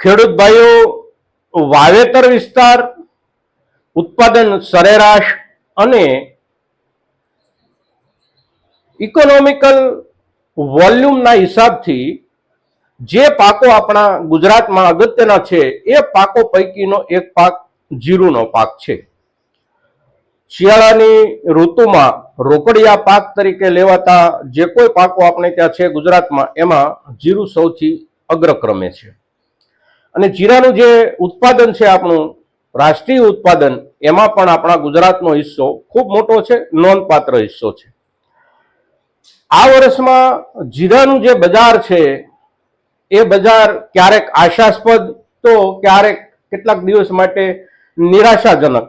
ખેડૂત ભાઈઓ, વાવેતર વિસ્તાર, ઉત્પાદન સરેરાશ અને ઇકોનોમિકલ વોલ્યુમના હિસાબથી જે પાકો આપણા ગુજરાતમાં અગત્યના છે, એ પાકો પૈકીનો એક પાક જીરુનો પાક છે. શિયાળાની ઋતુમાં રોકડિયા પાક તરીકે લેવાતા જે કોઈ પાકો આપણે ત્યાં છે ગુજરાતમાં, એમાં જીરું સૌથી અગ્રક્રમે છે. અને જીરાનું જે ઉત્પાદન છે આપણું, રાષ્ટ્રીય ઉત્પાદન, એમાં પણ આપણા ગુજરાતનો હિસ્સો ખૂબ મોટો છે, નોંધપાત્ર હિસ્સો છે. આ વર્ષમાં જીરાનું જે બજાર છે, એ બજાર ક્યારેક આશાસ્પદ તો ક્યારેક કેટલાક દિવસ માટે નિરાશાજનક.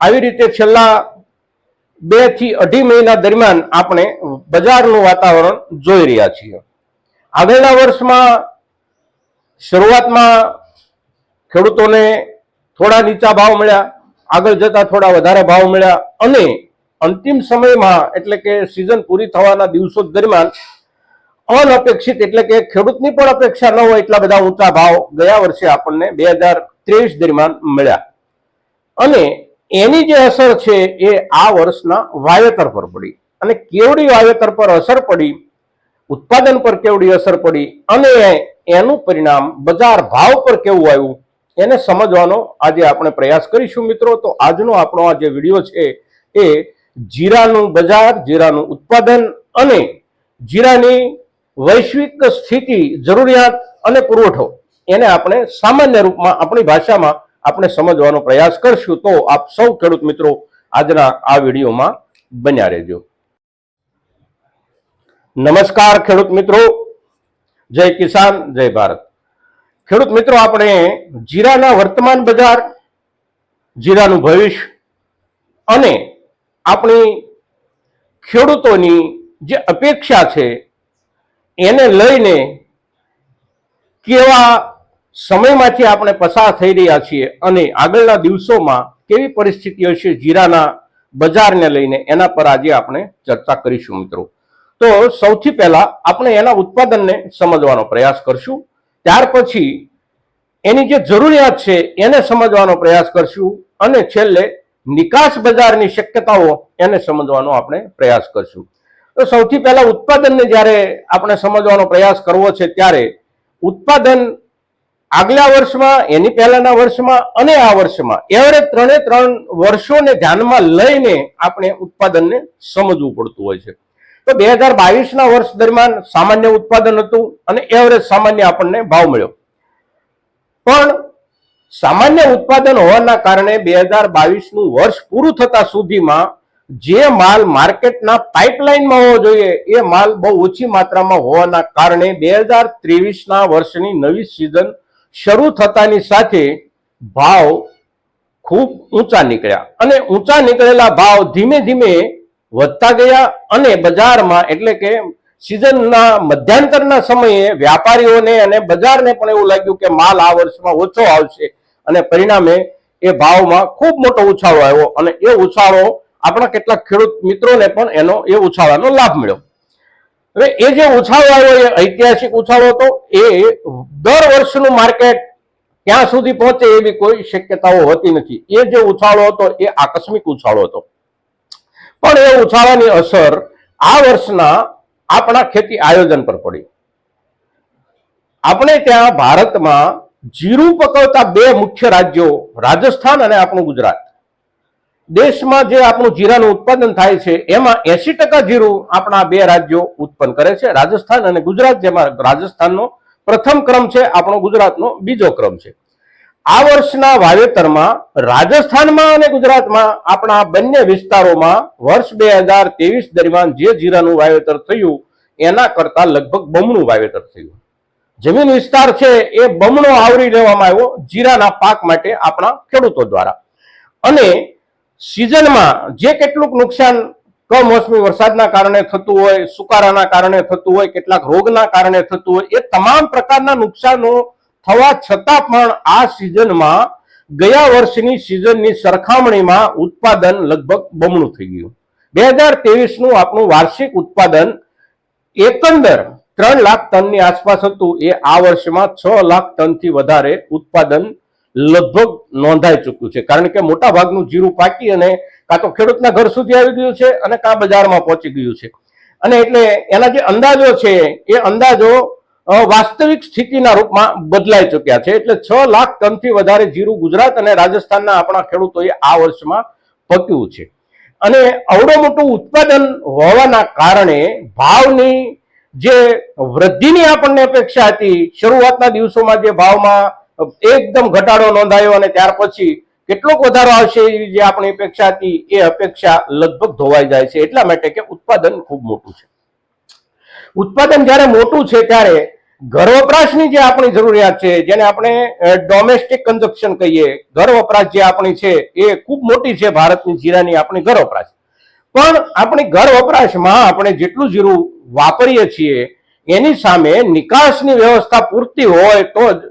આવી રીતે છેલ્લા બેથી અઢી મહિના દરમિયાન આપણે બજારનું વાતાવરણ જોઈ રહ્યા છીએ. આગળના વર્ષમાં શરૂઆતમાં ખેડૂતોને થોડા નીચા ભાવ મળ્યા, આગળ જતા થોડા વધારે ભાવ મળ્યા અને અંતિમ સમયમાં એટલે કે સિઝન પૂરી થવાના દિવસો દરમિયાન અનઅપેક્ષિત એટલે કે ખેડૂતની પણ અપેક્ષા ન હોય એટલા બધા ઊંચા ભાવ ગયા વર્ષે આપણને બે હજાર ત્રેવીસ દરમિયાન મળ્યા. અને એની જે અસર છે એ આ વર્ષના વાવેતર પર પડી. અને કેવડી વાવેતર પર અસર પડી ઉત્પાદન પર કેવડી અસર પડી અને એનું પરિણામ બજાર ભાવ પર કેવું આવ્યું, એને સમજવાનો આજે આપણે પ્રયાસ કરીશું મિત્રો. તો આજનો આપણો આ જે વીડિયો છે એ જીરાનું બજાર, જીરાનું ઉત્પાદન અને જીરાની વૈશ્વિક સ્થિતિ, જરૂરિયાત અને પુરવઠો એને આપણે સામાન્ય રૂપમાં આપણી ભાષામાં આપણે સમજવાનો પ્રયાસ કરશું. તો આપ સૌ ખેડૂત મિત્રો આજના આ વિડીયોમાં બન્યા રહેજો. નમસ્કાર ખેડૂત મિત્રો. જય કિસાન, જય ભારત. ખેડૂત મિત્રો, આપણે જીરાના વર્તમાન બજાર, જીરાનું ભવિષ્ય અને આપણી ખેડૂતોની જે અપેક્ષા છે, એને લઈને કેવા સમયમાંથી આપણે પસાર થઈ રહ્યા છીએ અને આગળના દિવસોમાં કેવી પરિસ્થિતિ હશે જીરાના બજારને લઈને, એના પર આજે આપણે ચર્ચા કરીશું મિત્રો. તો સૌથી પહેલા આપણે એના ઉત્પાદનને સમજવાનો પ્રયાસ કરશું. ત્યાર પછી એની જે જરૂરિયાત છે એને સમજવાનો પ્રયાસ કરશું અને છેલ્લે નિકાસ બજારની શક્યતાઓ એને સમજવાનો આપણે પ્રયાસ કરશું. તો સૌથી પહેલા ઉત્પાદનને જ્યારે આપણે સમજવાનો પ્રયાસ કરવો છે ત્યારે ઉત્પાદન આગલા વર્ષમાં, એની પહેલાના વર્ષમાં અને આ વર્ષમાં એવરેજ ત્રણે ત્રણ વર્ષોને ધ્યાનમાં લઈને આપણે ઉત્પાદનને સમજવું પડતું હોય છે. તો બે હજાર બાવીસના વર્ષ દરમિયાન સામાન્ય ઉત્પાદન હતું અને એવરેજ સામાન્ય આપણને ભાવ મળ્યો. પણ સામાન્ય ઉત્પાદન હોવાના કારણે બે હજાર બાવીસનું વર્ષ પૂરું થતા સુધીમાં જે માલ માર્કેટના પાઇપલાઇનમાં હોવો જોઈએ, એ માલ બહુ ઓછી માત્રામાં હોવાના કારણે બે હજાર ત્રેવીસના વર્ષની નવી સિઝન શરૂ થતાની સાથે ભાવ ખૂબ ઊંચા નીકળ્યા. અને ઊંચા નીકળેલા ભાવ ધીમે ધીમે વધતા ગયા અને બજારમાં એટલે કે સિઝનના મધ્યાંતરના સમયે વ્યાપારીઓને અને બજારને પણ એવું લાગ્યું કે માલ આ વર્ષમાં ઓછો આવશે અને પરિણામે એ ભાવમાં ખૂબ મોટો ઉછાળો આવ્યો અને એ ઉછાળો આપણા કેટલાક ખેડૂત મિત્રોને પણ એનો એ ઉછાળાનો લાભ મળ્યો. હવે એ જે ઉછાળો આવ્યો, એ ઐતિહાસિક ઉછાળો હતો, એ દર વર્ષનું માર્કેટ ત્યાં સુધી પહોંચે એવી કોઈ શક્યતાઓ હોતી નથી. એ જે ઉછાળો હતો, એ આકસ્મિક ઉછાળો હતો. પણ એ ઉછાળાની અસર આ વર્ષના આપણા ખેતી આયોજન પર પડી. આપણે ત્યાં ભારતમાં જીરું પકવતા બે મુખ્ય રાજ્યો, રાજસ્થાન અને આપણું ગુજરાત. દેશમાં જે આપણું જીરાનું ઉત્પાદન થાય છે, એમાં એસી ટકા જીરું આપણા બે રાજ્યો ઉત્પન્ન કરે છે, રાજસ્થાન અને ગુજરાત, જેમાં રાજસ્થાનનો પ્રથમ ક્રમ છે, આપણો ગુજરાતનો બીજો ક્રમ છે. આ વર્ષના વાવેતરમાં રાજસ્થાનમાં અને ગુજરાતમાં આપણા બંને વિસ્તારોમાં વર્ષ બે હજાર ત્રેવીસ દરમિયાન જે જીરાનું વાવેતર થયું, એના કરતા લગભગ બમણું વાવેતર થયું. જમીન વિસ્તાર છે એ બમણો આવરી લેવામાં આવ્યો જીરાના પાક માટે આપણા ખેડૂતો દ્વારા. અને સિઝનમાં જે કેટલુંક નુકસાન કમોસમી વરસાદના કારણે થતું હોય, સુકારાના કારણે થતું હોય, કેટલાક રોગના કારણે થતું હોય, એ તમામ પ્રકારના નુકસાનો થવા છતાં પણ આ સિઝનમાં ગયા વર્ષની સિઝનની સરખામણીમાં ઉત્પાદન લગભગ બમણું થઈ ગયું. બે હજાર તેવીસનું આપણું વાર્ષિક ઉત્પાદન એકંદર ત્રણ લાખ ટનની આસપાસ હતું. એ આ વર્ષમાં છ લાખ ટનથી વધારે ઉત્પાદન લગભગ નોંધાઈ ચૂક્યું છે. કારણ કે મોટા ભાગનું જીરું પાકી અને કાં તો ખેડૂતના ઘર સુધી આવી ગયું છે અને કાં બજારમાં પહોંચી ગયું છે. અને એટલે એના જે અંદાજો છે, એ અંદાજો વાસ્તવિક સ્થિતિના રૂપમાં બદલાઈ ચૂક્યા છે. એટલે છ લાખ ટનથી વધારે જીરું ગુજરાત અને રાજસ્થાનના આપણા ખેડૂતોએ આ વર્ષમાં પક્યું છે. અને અવડો મોટું ઉત્પાદન હોવાના કારણે ભાવની જે વૃદ્ધિની આપણને અપેક્ષા હતી, શરૂઆતના દિવસોમાં જે ભાવમાં એકદમ ઘટાડો નોંધાયો અને ત્યાર પછી કેટલોક વધારો આવશે એવી જે આપણી અપેક્ષા હતી, એ અપેક્ષા લગભગ ધોવાઈ જાય છે એટલા માટે કે ઉત્પાદન ખૂબ મોટું છે. ઉત્પાદન જ્યારે મોટું છે ત્યારે ઘર વપરાશની જે આપણી જરૂરિયાત છે, જેને આપણે ડોમેસ્ટિક કન્ઝપ્શન કહીએ ઘર વપરાશ જે આપણી છે, એ ખૂબ મોટી છે ભારતની જીરાની આપણી ઘર વપરાશ પણ આપણી ઘર વપરાશમાં આપણે જેટલું જીરું વાપરીએ છીએ, એની સામે નિકાસની વ્યવસ્થા પૂરતી હોય તો જ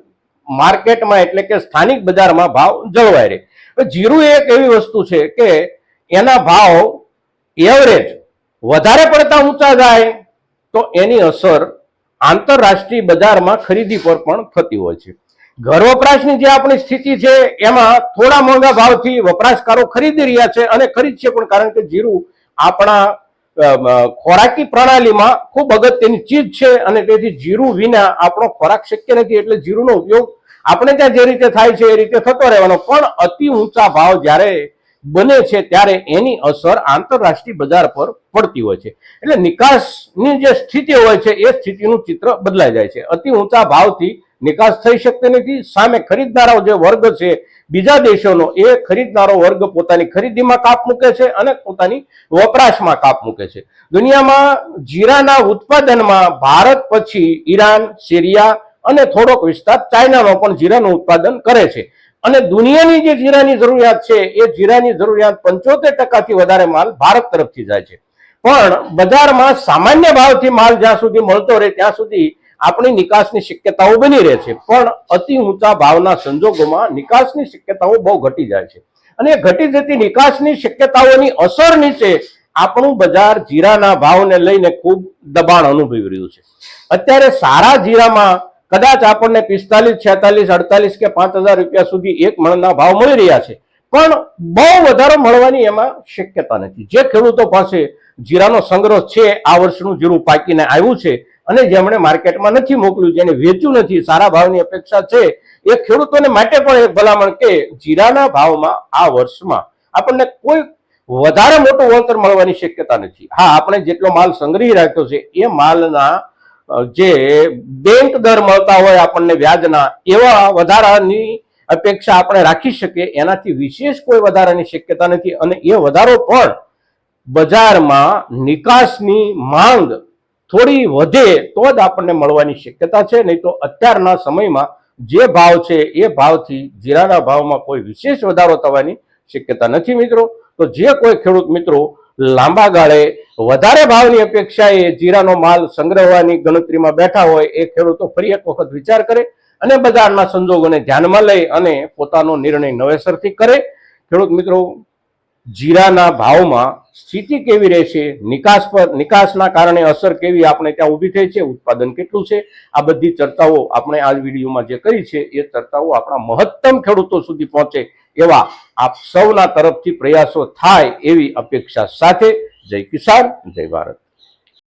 માર્કેટમાં એટલે કે સ્થાનિક બજારમાં ભાવ જળવાય રહે. જીરું એક એવી વસ્તુ છે કે એના ભાવ એવરેજ વધારે પડતા ઊંચા જાય તો એની અસર આંતરરાષ્ટ્રીય બજારમાં ખરીદી પર પણ થતી હોય છે. ઘર વપરાશની જે આપણી સ્થિતિ છે, એમાં થોડા મોંઘા ભાવથી વપરાશકારો ખરીદી રહ્યા છે અને ખરીદશે પણ કારણ કે જીરું આપણા ખોરાકી પ્રણાલીમાં ખૂબ અગત્યની ચીજ છે અને તેથી જીરું વિના આપણો ખોરાક શક્ય નથી એટલે જીરુંનો ઉપયોગ આપણે ત્યાં જે રીતે થાય છે એ રીતે થતો રહેવાનો. પણ અતિ ઊંચા ભાવ જ્યારે બને છે ત્યારે એની અસર આંતરરાષ્ટ્રીય બજાર પર પડતી હોય છે. એટલે નિકાસની જે સ્થિતિ હોય છે, એ સ્થિતિનું ચિત્ર બદલાઈ જાય છે. અતિ ઊંચા ભાવથી નિકાસ થઈ શકતી નથી. સામે ખરીદનારો જે વર્ગ છે, બીજા દેશોનો, એ ખરીદનારો વર્ગ પોતાની ખરીદીમાં કાપ મૂકે છે અને પોતાની વપરાશમાં કાપ મૂકે છે. દુનિયામાં જીરાના ઉત્પાદનમાં ભારત પછી ઈરાન, સિરિયા અને થોડોક વિસ્તાર ચાઇનામાં પણ જીરાનું ઉત્પાદન કરે છે. અને દુનિયાની જે જીરાની જરૂરિયાત છે, એ જીરાની જરૂરિયાત પંચોતેર ટકાથી વધારે માલ ભારત તરફથી જાય છે. પણ બજારમાં સામાન્ય ભાવથી માલ જ્યાં સુધી મળતો રહે, ત્યાં સુધી આપણી નિકાસની શક્યતાઓ બની રહે છે. પણ અતિ ઊંચા ભાવના સંજોગોમાં નિકાસની શક્યતાઓ બહુ ઘટી જાય છે. અને ઘટી જતી નિકાસની શક્યતાઓની અસર નીચે આપણું બજાર જીરાના ભાવને લઈને ખૂબ દબાણ અનુભવી રહ્યું છે. અત્યારે સારા જીરામાં કદાચ આપણને પિસ્તાલીસ, છેતાલીસ, અડતાલીસ કે પાંચ હજાર રૂપિયા સુધી એક મણના ભાવ મળી રહ્યા છે. પણ બહુ વધારો મળવાની એમાં શક્યતા નથી. જે ખેડૂતો પાસે જીરાનો સંગ્રહ છે, આ વર્ષનું જીરું પાકીને આવ્યું છે અને જેમણે માર્કેટમાં નથી મોકલ્યું જેને વેચ્યું નથી, સારા ભાવની અપેક્ષા છે, એ ખેડૂતોને માટે પણ એક ભલામણ કે જીરાના ભાવમાં આ વર્ષમાં આપણને કોઈ વધારે મોટું વળતર મળવાની શક્યતા નથી. હા, આપણે જેટલો માલ સંગ્રહી રાખ્યો છે, એ માલના જે બેંક દર મળતા હોય આપણને વ્યાજના, એવા વધારાની અપેક્ષા આપણે રાખી શકીએ. એનાથી વિશેષ કોઈ વધારાની શક્યતા નથી અને એ વધારો પણ બજારમાં નિકાસની માંગ થોડી વધે તો જ આપણને મળવાની શક્યતા છે. નહીં તો અત્યારના સમયમાં જે ભાવ છે એ ભાવથી જીરાના ભાવમાં કોઈ વિશેષ વધારો થવાની શક્યતા નથી મિત્રો. તો જે કોઈ ખેડૂત મિત્રો લાંબા ગાળે વધારે ભાવની અપેક્ષાએ જીરાનો માલ સંગ્રહવાની ગણતરીમાં બેઠા હોય એ ખેડૂતો ફરી એક વખત વિચાર કરે અને બજારના સંજોગોને ધ્યાનમાં લઈ અને પોતાનો નિર્ણય નવેસરથી કરે. ખેડૂત મિત્રો, જીરાના ભાવમાં સ્થિતિ કેવી રહેશે? નિકાસ પર, નિકાસના કારણે અસર કેવી આપણે ત્યાં ઊભી થઈ છે? ઉત્પાદન કેટલું છે? આ બધી ચર્ચાઓ આપણે આ વિડીયોમાં જે કરી છે, એ ચર્ચાઓ આપણા મહત્તમ ખેડૂતો સુધી પહોંચે એવા આપ સૌના તરફથી પ્રયાસો થાય એવી અપેક્ષા સાથે જય કિસાન જય ભારત.